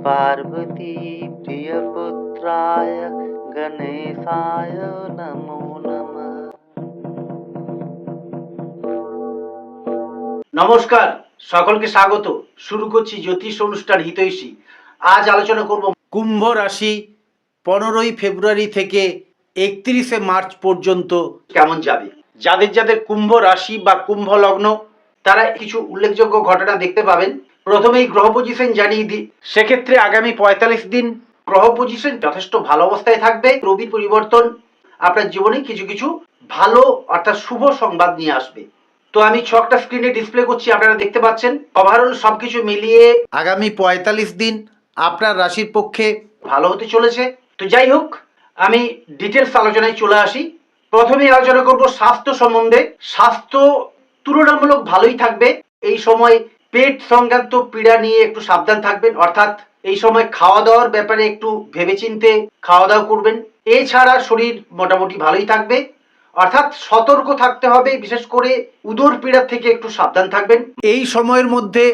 पार्वती प्रियपुत्राय गणेशाय नमो नमः নমস্কার সকলকে স্বাগত শুরু করছি জ্যোতিষ অনুষ্ঠান হিতৈষী আজ আলোচনা করব কুম্ভ রাশি পনেরোই ফেব্রুয়ারি থেকে একত্রিশে মার্চ পর্যন্ত কেমন যাবে যাদের যাদের কুম্ভ রাশি বা কুম্ভ লগ্ন তারা কিছু উল্লেখযোগ্য ঘটনা দেখতে পাবেন প্রথমেই গ্রহ পজিশন জানিয়ে দিই। সেক্ষেত্রে আগামী পঁয়তাল্লিশ দিন গ্রহ পজিশন যথেষ্ট ভালো অবস্থায় থাকবে রবির পরিবর্তন আপনার জীবনে কিছু কিছু ভালো অর্থাৎ শুভ সংবাদ নিয়ে আসবে। তো আমি ছকটা স্ক্রিনে ডিসপ্লে করছি, আপনারা দেখতে পাচ্ছেন। ওভারঅল সবকিছু মিলিয়ে আগামী পঁয়তাল্লিশ দিন আপনার রাশির পক্ষে ভালো হতে চলেছে। তো যাই হোক, আমি ডিটেলস আলোচনায় চলে আসি। প্রথমে আলোচনা করব স্বাস্থ্য সম্বন্ধে। স্বাস্থ্য তুলনামূলক ভালোই থাকবে। এই সময় পেট সংক্রান্ত পীড়া নিয়ে একটু সাবধান থাকবেন। অর্থাৎ এই সময় খাওয়া দাওয়ার ব্যাপারে একটু ভেবেচিন্তে খাওয়া দাওয়া করবেন। এছাড়া শরীর মোটামুটি ভালোই থাকবে। অর্থাৎ সতর্ক থাকতে হবে, বিশেষ করে উদর পীড়া থেকে একটু সাবধান থাকবেন। এই সময়ের মধ্যে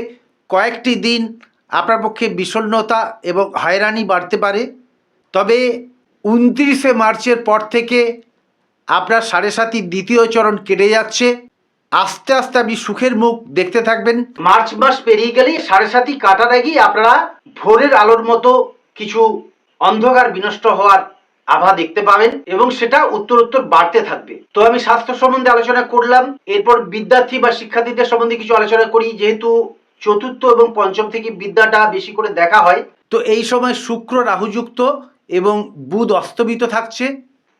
কয়েকটি দিন আপনার পক্ষে বিষণ্ণতা এবং হয়রানি বাড়তে পারে। তবে উনত্রিশে মার্চের পর থেকে আপনার সাড়ে সাতি দ্বিতীয় চরণ কেটে যাচ্ছে। আস্তে আস্তে আপনি সুখের মুখ দেখতে থাকবেন। মার্চ মাস পেরিয়ে গেলে সাড়ে সাতই কাটার আগেই আপনারা ভোরের আলোর মতো কিছু অন্ধকার বিনষ্ট হওয়ার আভা দেখতে পাবেন এবং সেটা উত্তর উত্তর বাড়তে থাকবে। তো আমি স্বাস্থ্য সম্বন্ধে আলোচনা করলাম এরপর বিদ্যার্থী বা শিক্ষার্থীদের সম্বন্ধে কিছু আলোচনা করি যেহেতু চতুর্থ এবং পঞ্চম থেকে বিদ্যাটা বেশি করে দেখা হয়। তো এই সময় শুক্র রাহুযুক্ত এবং বুধ অস্তমিত থাকছে।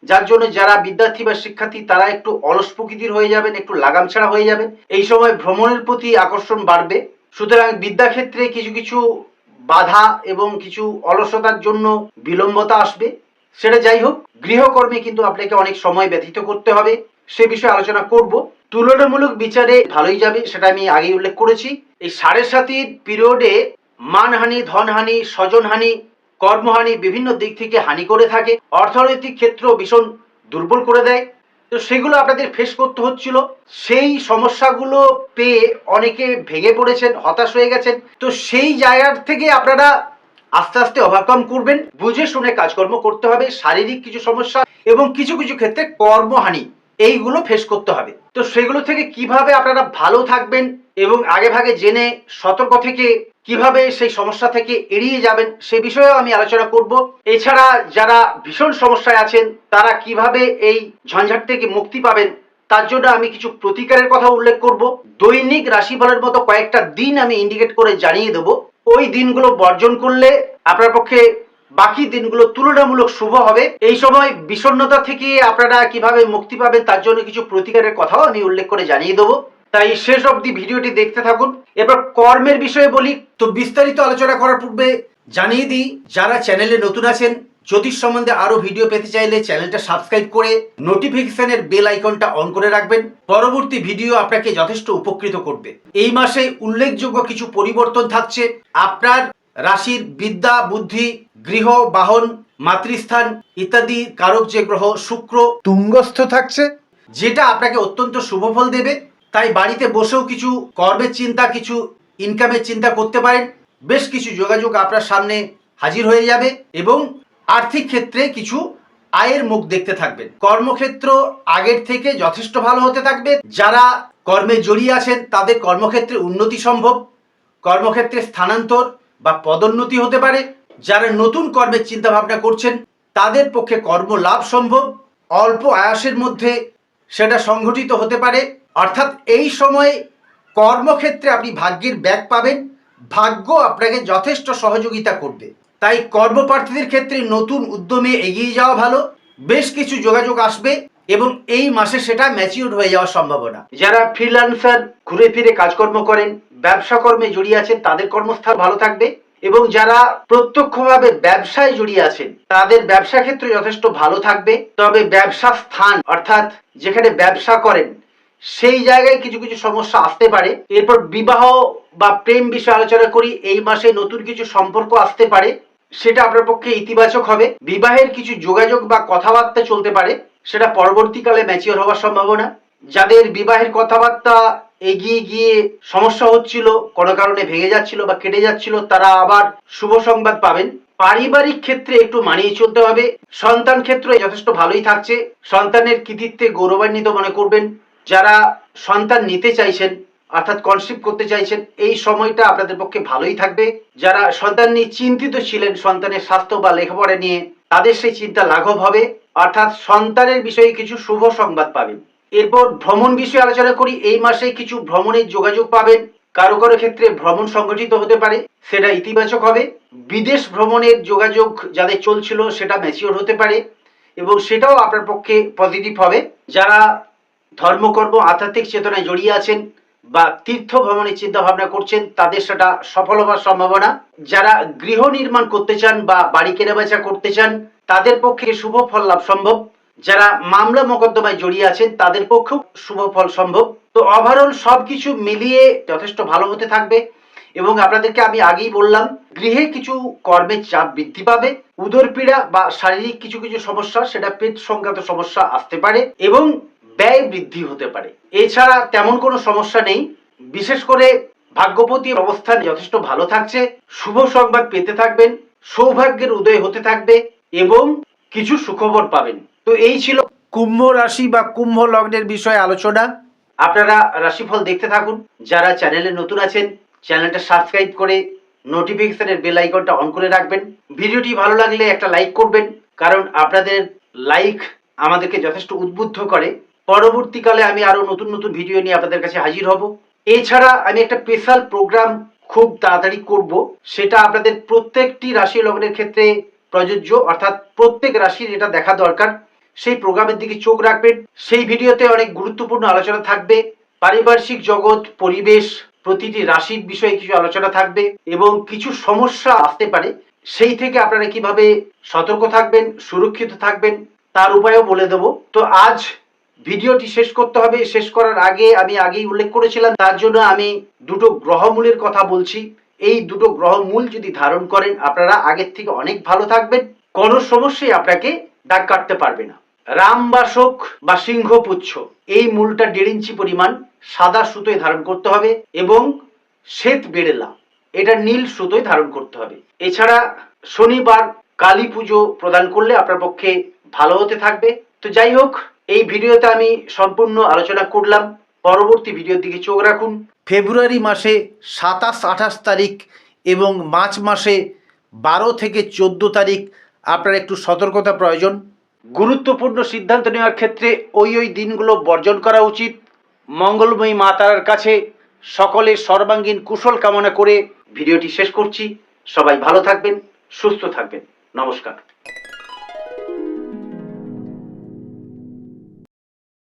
যার জন্য যারা বিদ্যার্থী বা শিক্ষার্থী, তারা একটু অলস প্রকৃতির হয়ে যাবেন, একটু লাগাম ছাড়া হয়ে যাবেন। এই সময় ভ্রমণের প্রতি আকর্ষণ বাড়বে। সুতরাং বিদ্যাক্ষেত্রে কিছু কিছু বাধা এবং কিছু অলসতার জন্য বিলম্বতা আসবে। সেটা যাই হোক, গৃহকর্মে কিন্তু আপনাকে অনেক সময় ব্যতীত করতে হবে। সে বিষয়ে আলোচনা করব। তুলনামূলক বিচারে ভালোই যাবে, সেটা আমি আগেই উল্লেখ করেছি। এই সাড়ে সাতির পিরিয়ডে মানহানি, ধনহানি, স্বজনহানি কর্মহানি বিভিন্ন দিক থেকে হানি করে থাকে, অর্থনৈতিক ক্ষেত্র ভীষণ দুর্বল করে দেয়। তো সেগুলো আপনাদের ফেস করতে হচ্ছিল। সেই সমস্যাগুলো পেয়ে অনেকে ভেঙে পড়েছেন, হতাশ হয়ে গেছেন। তো সেই জায়গার থেকে আপনারা আস্তে আস্তে ওভারকাম করবেন। বুঝে শুনে কাজকর্ম করতে হবে, শারীরিক কিছু সমস্যা এবং কিছু কিছু ক্ষেত্রে কর্মহানি, এইগুলো ফেস করতে হবে। তো সেগুলো থেকে কীভাবে আপনারা ভালো থাকবেন এবং আগে ভাগে জেনে সতর্ক থেকে কীভাবে সেই সমস্যা থেকে এড়িয়ে যাবেন সে বিষয়েও আমি আলোচনা করব। এছাড়া যারা ভীষণ সমস্যায় আছেন, তারা কীভাবে এই ঝঞ্ঝাট থেকে মুক্তি পাবেন, তার জন্য আমি কিছু প্রতিকারের কথা উল্লেখ করব। দৈনিক রাশিফলের মতো কয়েকটা দিন আমি ইন্ডিকেট করে জানিয়ে দেবো। ওই দিনগুলো বর্জন করলে আপনার পক্ষে বাকি দিনগুলো তুলনামূলক শুভ হবে। এই সময় বিষণ্ণতা থেকে আপনারা কীভাবে মুক্তি পাবেন, তার জন্য কিছু প্রতিকারের কথাও আমি উল্লেখ করে জানিয়ে দেবো। তাই শেষ অবধি ভিডিওটি দেখতে থাকুন। এবার কর্মের বিষয়ে বলি, তো বিস্তারিত আলোচনা করার পূর্বে জানিয়ে দিই, যারা চ্যানেলে নতুন আছেন, জ্যোতিষ সম্বন্ধে আরও ভিডিও পেতে চাইলে চ্যানেলটা সাবস্ক্রাইব করে নোটিফিকেশনের বেল আইকনটা অন করে রাখবেন। পরবর্তী ভিডিও আপনাকে যথেষ্ট উপকৃত করবে। এই মাসে উল্লেখযোগ্য কিছু পরিবর্তন থাকছে। আপনার রাশির বিদ্যা, বুদ্ধি, গৃহ, বাহন, মাতৃস্থান ইত্যাদি কারক যে গ্রহ, শুক্র তুঙ্গস্থ থাকছে, যেটা আপনাকে অত্যন্ত শুভ ফল দেবে। তাই বাড়িতে বসেও কিছু কর্মের চিন্তা, কিছু ইনকামের চিন্তা করতে পারেন। বেশ কিছু যোগাযোগ আপনার সামনে হাজির হয়ে যাবে এবং আর্থিক ক্ষেত্রে কিছু আয়ের মুখ দেখতে থাকবেন। কর্মক্ষেত্র আগের থেকে যথেষ্ট ভালো হতে থাকবে। যারা কর্মে জড়িয়ে আছেন, তাদের কর্মক্ষেত্রে উন্নতি সম্ভব। কর্মক্ষেত্রে স্থানান্তর বা পদোন্নতি হতে পারে। যারা নতুন কর্মের চিন্তা ভাবনা করছেন, তাদের পক্ষে কর্ম লাভ সম্ভব। অল্প আয়াসের মধ্যে সেটা সংঘটিত হতে পারে। অর্থাৎ এই সময়ে কর্মক্ষেত্রে আপনি ভাগ্যের ব্যাগ পাবেন, ভাগ্য আপনাকে যথেষ্ট সহযোগিতা করবে। তাই কর্মপ্রার্থীদের ক্ষেত্রে নতুন উদ্যমে এগিয়ে যাওয়া ভালো, বেশ কিছু যোগাযোগ আসবে এবং এই মাসে সেটা ম্যাচিউর হয়ে যাওয়ার সম্ভাবনা। যারা ফ্রিল্যান্সার ঘুরে ফিরে কাজকর্ম করেন, ব্যবসা কর্মে জড়িয়ে আছেন, তাদের কর্মস্থান ভালো থাকবে এবং যারা প্রত্যক্ষভাবে ব্যবসায় জড়িয়ে আছেন, তাদের ব্যবসা ক্ষেত্র যথেষ্ট ভালো থাকবে। তবে ব্যবসা স্থান, অর্থাৎ যেখানে ব্যবসা করেন সেই জায়গায় কিছু কিছু সমস্যা আসতে পারে। এরপর বিবাহ বা প্রেম বিষয়ে আলোচনা করি, এই মাসে নতুন কিছু সম্পর্ক আসতে পারে, সেটা আপনার পক্ষে ইতিবাচক হবে। বিবাহের কিছু যোগাযোগ বা কথাবার্তা চলতে পারে, সেটা পরবর্তীকালে ম্যাচিওর হওয়ার সম্ভাবনা। যাদের বিবাহের কথাবার্তা এগিয়ে গিয়ে সমস্যা হচ্ছিল, কোনো কারণে ভেঙে যাচ্ছিল বা কেটে যাচ্ছিল, তারা আবার শুভ সংবাদ পাবেন। পারিবারিক ক্ষেত্রে একটু মানিয়ে চলতে হবে। সন্তান ক্ষেত্রে যথেষ্ট ভালোই থাকছে। সন্তানের কৃতিত্বে গৌরবান্বিত মনে করবেন। যারা সন্তান নিতে চাইছেন, অর্থাৎ কনসিভ করতে চাইছেন, এই সময়টা আপনাদের পক্ষে ভালোই থাকবে। যারা সন্তান নিয়ে চিন্তিত ছিলেন, সন্তানের স্বাস্থ্য বা লেখাপড়া নিয়ে, তাদের সেই চিন্তা লাঘব হবে। অর্থাৎ সন্তানের বিষয়ে কিছু শুভ সংবাদ পাবেন। এরপর ভ্রমণ বিষয়ে আলোচনা করি। এই মাসে কিছু ভ্রমণের যোগাযোগ পাবেন। কারও কারও ক্ষেত্রে ভ্রমণ সংগঠিত হতে পারে, সেটা ইতিবাচক হবে। বিদেশ ভ্রমণের যোগাযোগ যাদের চলছিল, সেটা ম্যাচিওর হতে পারে এবং সেটাও আপনার পক্ষে পজিটিভ হবে। যারা ধর্মকর্ম, আধ্যাত্মিক চেতনায় জড়িয়ে আছেন বা তীর্থ ভ্রমণের চিন্তা ভাবনা করছেন, তাদের সেটা সফল হওয়ার সম্ভাবনা। যারা গৃহ নির্মাণ করতে চান বা বাড়ি কেনাবেচা করতে চান, তাদের পক্ষে শুভ ফল লাভ সম্ভব। যারা মামলা মোকদ্দমায় জড়িয়ে আছেন, তাদের পক্ষেও শুভ ফল সম্ভব। তো ওভারঅল সবকিছু মিলিয়ে যথেষ্ট ভালো হতে থাকবে এবং আপনাদেরকে আমি আগেই বললাম, গৃহে কিছু কর্মের চাপ বৃদ্ধি পাবে। উদর পীড়া বা শারীরিক কিছু কিছু সমস্যা, সেটা পেট সংক্রান্ত সমস্যা আসতে পারে এবং ব্যয় বৃদ্ধি হতে পারে। এছাড়া তেমন কোনো সমস্যা নেই। বিশেষ করে ভাগ্যপতির অবস্থান যথেষ্ট ভালো থাকছে। শুভ সংবাদ পেতে থাকবেন, সৌভাগ্যের উদয় হতে থাকবে এবং কিছু সুখবর পাবেন। তো এই ছিল কুম্ভ রাশি বা কুম্ভ লগ্নের বিষয়ে আলোচনা। আপনারা রাশিফল দেখতে থাকুন। যারা চ্যানেলে নতুন আছেন, চ্যানেলটা সাবস্ক্রাইব করে নোটিফিকেশনের বেল আইকনটা অন করে রাখবেন। ভিডিওটি ভালো লাগলে একটা লাইক করবেন, কারণ আপনাদের লাইক আমাদেরকে যথেষ্ট উদ্বুদ্ধ করে। পরবর্তীকালে আমি আরও নতুন নতুন ভিডিও নিয়ে আপনাদের কাছে হাজির হব। এছাড়া আমি একটা স্পেশাল প্রোগ্রাম খুব তাড়াতাড়ি করব, সেটা আপনাদের প্রত্যেকটি রাশি লগ্নের ক্ষেত্রে প্রযোজ্য, অর্থাৎ প্রত্যেক রাশির এটা দেখা দরকার। সেই প্রোগ্রামের দিকে চোখ রাখবেন। সেই ভিডিওতে অনেক গুরুত্বপূর্ণ আলোচনা থাকবে। পারিপার্শ্বিক জগৎ, পরিবেশ, প্রতিটি রাশির বিষয়ে কিছু আলোচনা থাকবে এবং কিছু সমস্যা আসতে পারে। সেই থেকে আপনারা কীভাবে সতর্ক থাকবেন, সুরক্ষিত থাকবেন, তার উপায়ও বলে দেব। তো আজ ভিডিওটি শেষ করতে হবে। শেষ করার আগে আমি আগেই উল্লেখ করেছিলাম, তার জন্য আমি দুটো গ্রহমূলের কথা বলছি। এই দুটো গ্রহমূল যদি ধারণ করেন, আপনারা আগের থেকে অনেক ভালো থাকবেন। কোনো সমস্যাই আপনাকে দাগ কাটতে পারবে না। রামবাসক বা সিংহপুচ্ছ এই মূলটা দেড় ইঞ্চি পরিমাণ সাদা সুতোয় ধারণ করতে হবে এবং শ্বেত বেড়েলা, এটা নীল সুতোয় ধারণ করতে হবে। এছাড়া শনিবার কালী পুজো প্রদান করলে আপনার পক্ষে ভালো হতে থাকবে। তো যাই হোক এই ভিডিওতে আমি সম্পূর্ণ আলোচনা করলাম। পরবর্তী ভিডিওর দিকে চোখ রাখুন। ফেব্রুয়ারি মাসে সাতাশ আঠাশ তারিখ এবং মার্চ মাসে বারো থেকে চোদ্দ তারিখ। আপনার একটু সতর্কতা প্রয়োজন। গুরুত্বপূর্ণ সিদ্ধান্ত নেওয়ার ক্ষেত্রে ওই ওই দিনগুলো বর্জন করা উচিত। মঙ্গলময়ী মা তারার কাছে সকলের সর্বাঙ্গীন কুশল কামনা করে ভিডিওটি শেষ করছি। সবাই ভালো থাকবেন, সুস্থ থাকবেন। নমস্কার।